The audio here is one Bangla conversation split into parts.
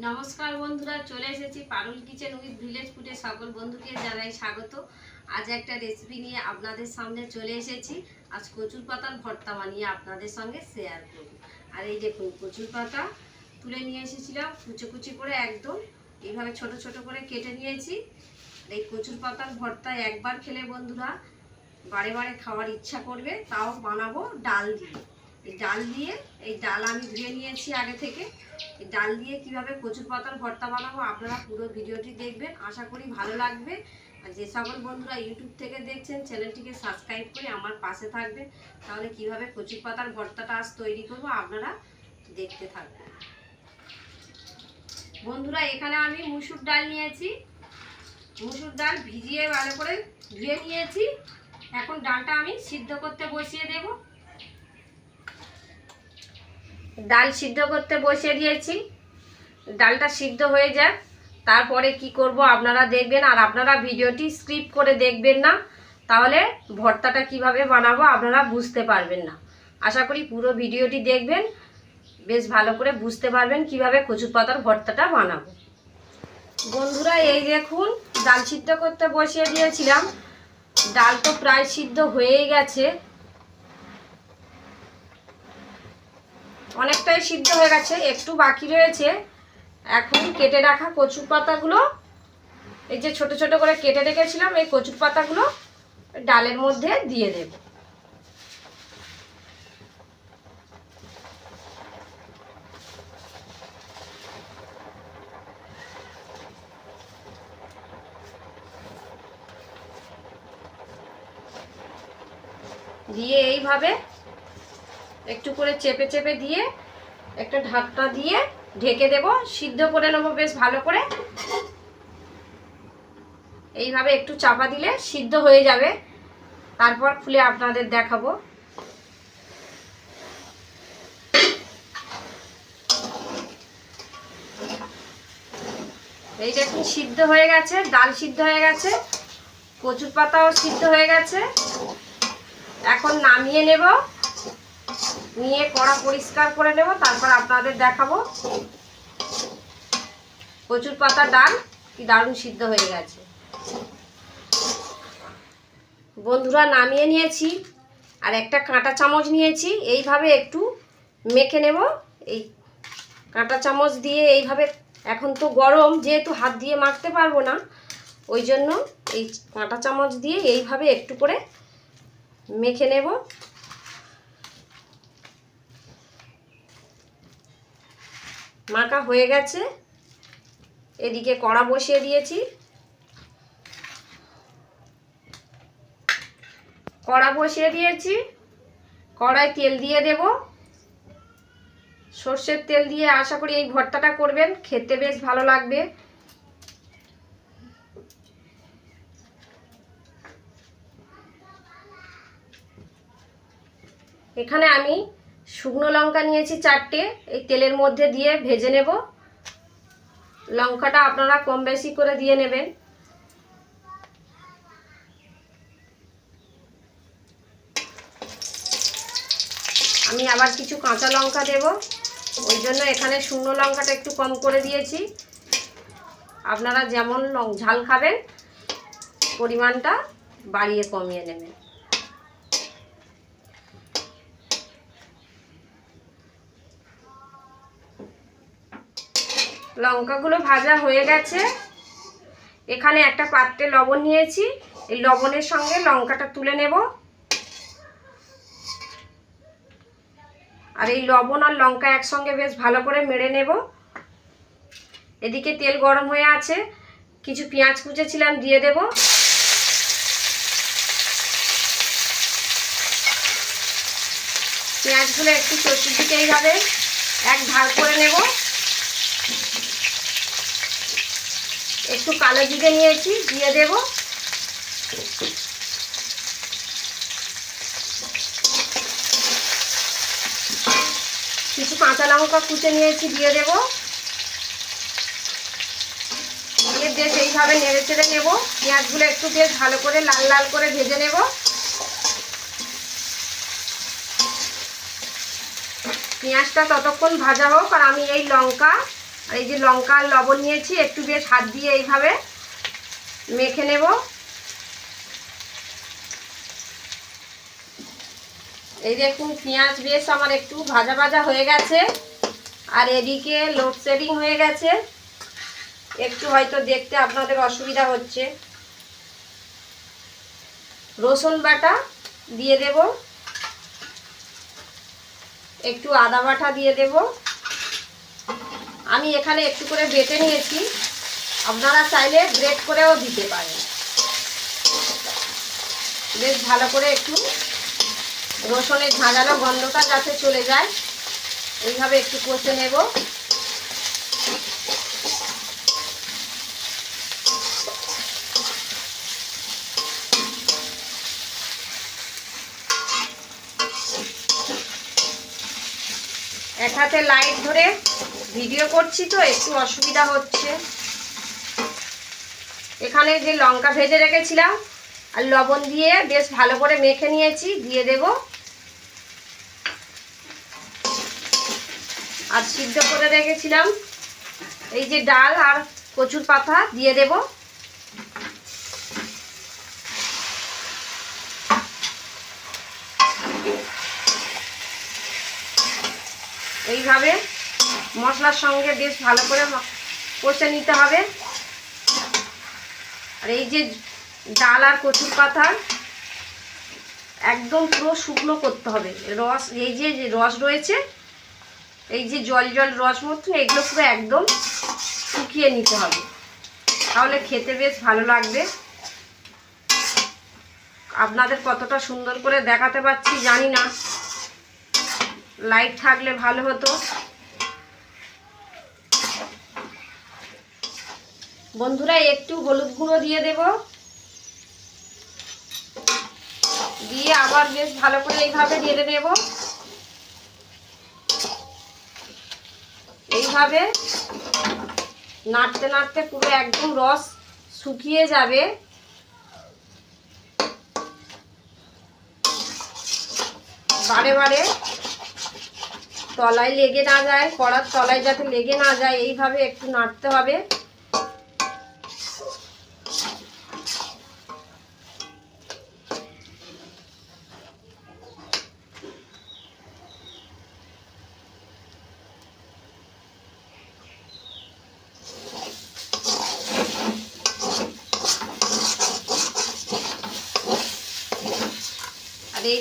নমস্কার বন্ধুরা, চলে এসেছি পারুল কিচেন উইথ ভিলেজ ফুডে সকল বন্ধুকে জানাই স্বাগত। আজ একটা রেসিপি নিয়ে আপনাদের সামনে চলে এসেছি। আজ কচুর পাতার ভর্তা বানিয়ে আপনাদের সঙ্গে শেয়ার করব। আর এই দেখুন, কচুর পাতা তুলে নিয়ে এসেছিলাম, কুচি কুচি করে একদম। এইভাবে ছোট ছোট করে কেটে নিয়েছি। এই কচুর পাতার ভর্তা একবার খেলে বন্ধুরা বারে বারে খাওয়ার ইচ্ছা করবে, তাও বানাবো ডাল দিয়ে। এই ডাল দিয়ে, এই ডাল আমি ধুয়ে নিয়েছি আগে থেকে। এই ডাল দিয়ে কীভাবে কচুর পাতার ভর্তা বানাবো আপনারা পুরো ভিডিওটি দেখবেন। আশা করি ভালো লাগবে। আর যে সকল বন্ধুরা ইউটিউব থেকে দেখছেন, চ্যানেলটিকে সাবস্ক্রাইব করে আমার পাশে থাকবেন। তাহলে কীভাবে কচুর পাতার ভর্তাটা আজ তৈরি করব আপনারা দেখতে থাকবেন। বন্ধুরা, এখানে আমি মুসুর ডাল নিয়েছি। মুসুর ডাল ভিজিয়ে ভালো করে ধুয়ে নিয়েছি। এখন ডালটা আমি সিদ্ধ করতে বসিয়ে দেব। ডাল সিদ্ধ করতে বসিয়ে দিয়েছি ডালটা সিদ্ধ হয়ে যাক। তারপরে কি করব আপনারা দেখবেন, আর আপনারা ভিডিওটি স্ক্রিপ্ট করে দেখবেন না, তাহলে ভর্তাটা কীভাবে বানাবো আপনারা বুঝতে পারবেন না। আশা করি পুরো ভিডিওটি দেখবেন, বেশ ভালো করে বুঝতে পারবেন কীভাবে কচুর পাতার ভর্তাটা বানাবো। বন্ধুরা, এই দেখুন, ডাল সিদ্ধ করতে বসিয়ে দিয়েছিলাম। ডাল তো প্রায় সিদ্ধ হয়েই গেছে। অনেকটাই সিদ্ধ হয়ে গেছে, একটু বাকি রয়েছে। এখন কেটে রাখা কচুর পাতাগুলো। এই যে ছোট ছোট করে কেটে রেখেছিলাম, এই কচুর পাতাগুলো ডালের মধ্যে দিয়ে দেব। দিয়ে এইভাবে একটু করে চেপে চেপে দিয়ে একটা ঢাকটা দিয়ে ঢেকে দেব। সিদ্ধ করে নেব বেশ ভালো করে। এইভাবে একটু চাপা দিলে সিদ্ধ হয়ে যাবে। তারপর খুলে আপনাদের দেখাবো। এই দেখুন, সিদ্ধ হয়ে গেছে, ডাল সিদ্ধ হয়ে গেছে, কচুর পাতাও সিদ্ধ হয়ে গেছে। এখন নামিয়ে নেব। নিয়ে কড়া পরিষ্কার করে নেব, তারপর আপনাদের দেখাবো। কচুর পাতা ডাল কি দারুণ সিদ্ধ হয়ে গেছে। বন্ধুরা নামিয়ে নিয়েছি, আর একটা কাঁটা চামচ নিয়েছি, এইভাবে একটু মেখে নেব। এই কাঁটা চামচ দিয়ে এইভাবে, এখন তো গরম, যেহেতু হাত দিয়ে মাখতে পারব না, ওই জন্য এই কাঁটা চামচ দিয়ে এইভাবে একটু করে মেখে নেব। মাখা হয়ে গেছে। এদিকে কড়া বসিয়ে দিয়েছি। কড়া বসিয়ে দিয়েছি। কড়ায় তেল দিয়ে দেব। সর্ষের তেল দিয়ে আশা করি এই ভর্তাটা করবেন। খেতে বেশ ভালো লাগবে। এখানে আমি শুকনো লঙ্কা নিয়েছি চারটে, এই তেলের মধ্যে দিয়ে ভেজে নেব। লঙ্কাটা আপনারা কম বেশি করে দিয়ে নেবেন। আমি আবার কিছু কাঁচা লঙ্কা দেব। ওই জন্য এখানে শুকনো লঙ্কাটা একটু কম করে দিয়েছি। আপনারা যেমন ঝাল খাবেন, পরিমাণটা বাড়িয়ে কমিয়ে নেবেন। লঙ্কাগুলো ভাজা হয়ে গেছে। এখানে একটা পাত্রে লবণ নিয়েছি। এই লবণের সঙ্গে লঙ্কাটা তুলে নেব। আর এই লবণ আর লঙ্কা একসঙ্গে বেশ ভালো করে মেরে নেব। এদিকে তেল গরম হয়ে আছে। কিছু পেঁয়াজ কুচেছিলাম, দিয়ে দেব। পেঁয়াজগুলো একটু চটচুটিকে এইভাবে এক ভাগ করে নেব। একটু কালো জিরে নিয়েছি, দিয়ে দেব। কিছু কাঁচা লঙ্কা কুচে নিয়েছি, দিয়ে দেব। দিয়ে বেশ এইভাবে নেড়ে চেড়ে নেব। পেঁয়াজগুলো একটু বেশ ভালো করে লাল লাল করে ভেজে নেব। পেঁয়াজটা ততক্ষণ ভাজা হোক, আর আমি এই লঙ্কা এই যে লঙ্কা আর লবণ নিয়েছি, একটু বেশ হাত দিয়ে এইভাবে মেখে নেব। এই দেখুন, পেঁয়াজ বেশ আমার একটু ভাজা ভাজা হয়ে গেছে, আর এদিকে লোডশেডিং হয়ে গেছে। একটু হয়তো দেখতে আপনাদের অসুবিধা হচ্ছে। রসুন বাটা দিয়ে দেব। একটু আদা বাটা দিয়ে দেব। আমি এখানে একটু করে বেটে নিয়েছি। আপনারা চাইলে গ্রেট করেও দিতে পারেন। বেশ ভালো করে একটু রসুনের ঝাঁঝালো গন্ধটা যাতে চলে যায়, এইভাবে একটু কষে নেব। এক হাতে লাইট ধরে ভিডিও করছি তো, একটু অসুবিধা হচ্ছে। এখানে যে লঙ্কা ভেজে রেখেছিলাম, আর লবণ দিয়ে বেশ ভালো করে মেখে নিয়েছি, দিয়ে দেব। আর সিদ্ধ করে রেখেছিলাম, এই যে ডাল আর কচুর পাতা, দিয়ে দেব। এইভাবে মশলার সঙ্গে বেশ ভালো করে কষে নিতে হবে। আর এই যে ডাল আর কচুর পাতা, একদম পুরো শুকনো করতে হবে। রস, এই যে যে রস রয়েছে, এই যে জল জল রস মতন এগুলো পুরো একদম শুকিয়ে নিতে হবে। তাহলে খেতে বেশ ভালো লাগবে। আপনাদের কতটা সুন্দর করে দেখাতে পাচ্ছি, জানি না। লাইট থাকলে ভালো হতো। বন্ধুরা, একটু হলুদ গুঁড়ো দিয়ে দেব। দিয়ে আবার বেশ ভালো করে এইভাবে নেড়ে নেব। এইভাবে নাড়তে নাড়তে পুরো একদম রস শুকিয়ে যাবে। বারে বারে তলায় লেগে না যায়, কড়ার তলায় যাতে লেগে না যায়, এইভাবে একটু নাড়তে হবে।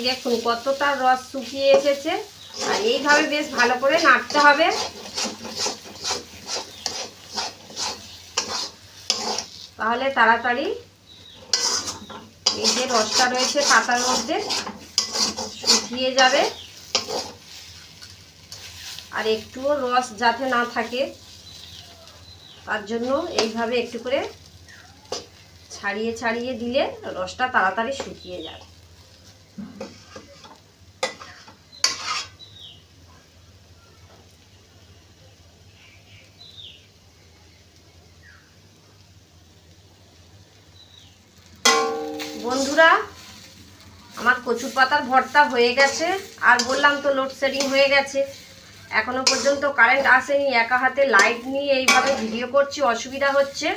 দেখুন কতটা রস শুকিয়ে এসেছে। আর এইভাবে বেশ ভালো করে নাড়তে হবে। তাহলে তাড়াতাড়ি এই যে রসটা রয়েছে পাতার মধ্যে, শুকিয়ে যাবে। আর একটুও রস যাতে না থাকে, তার জন্য এইভাবে একটু করে ছাড়িয়ে ছাড়িয়ে দিলে রসটা তাড়াতাড়ি শুকিয়ে যাবে। বন্ধুরা, আমার কচুর পাতার ভর্তা হয়ে গেছে, আর বললাম তো লোডশেডিং হয়ে গেছে। এখনও পর্যন্ত কারেন্ট আসেনি, একা হাতে লাইট নিয়ে এইভাবে ভিডিও করছি, অসুবিধা হচ্ছে।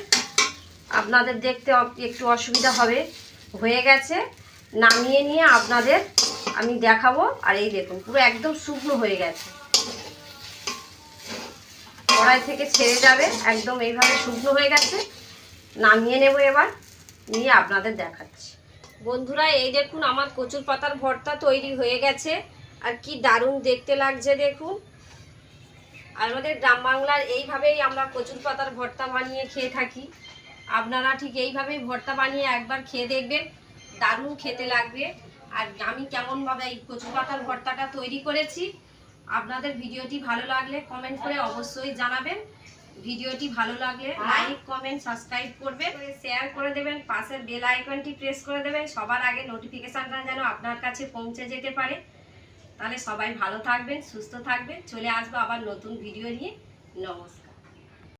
আপনাদের দেখতে একটু অসুবিধা হবে। হয়ে গেছে। নামিয়ে নিয়ে আপনাদের আমি দেখাবো। আর এই দেখুন, পুরো একদম শুকনো হয়ে গেছে। কড়াই থেকে ছেড়ে যাবে, একদম এইভাবে শুকনো হয়ে গেছে। নামিয়ে নেব এবার, নিয়ে আপনাদের দেখাচ্ছি। বন্ধুরা, এই দেখুন, আমার কচুর পাতার ভর্তা তৈরি হয়ে গেছে। আর কি দারুণ দেখতে লাগছে, দেখুন। আমাদের গ্রাম বাংলার এইভাবেই আমরা কচুর পাতার ভর্তা বানিয়ে খেয়ে থাকি। আপনারা ঠিক এইভাবেই ভর্তা বানিয়ে একবার খেয়ে দেখবেন। দারুণ খেতে লাগবে। আর আমি কেমনভাবে এই কচু পাতার ভর্তাটা তৈরি করেছি আপনাদের ভিডিওটি ভালো লাগলে কমেন্ট করে অবশ্যই জানাবেন। ভিডিওটি ভালো লাগলে লাইক কমেন্ট সাবস্ক্রাইব করবেন শেয়ার করে দেবেন পাশের বেল আইকনটি প্রেস করে দেবেন সবার আগে নোটিফিকেশানটা যেন আপনার কাছে পৌঁছে যেতে পারে। তাহলে সবাই ভালো থাকবেন সুস্থ থাকবেন চলে আসব আবার নতুন ভিডিও নিয়ে। নমস্কার।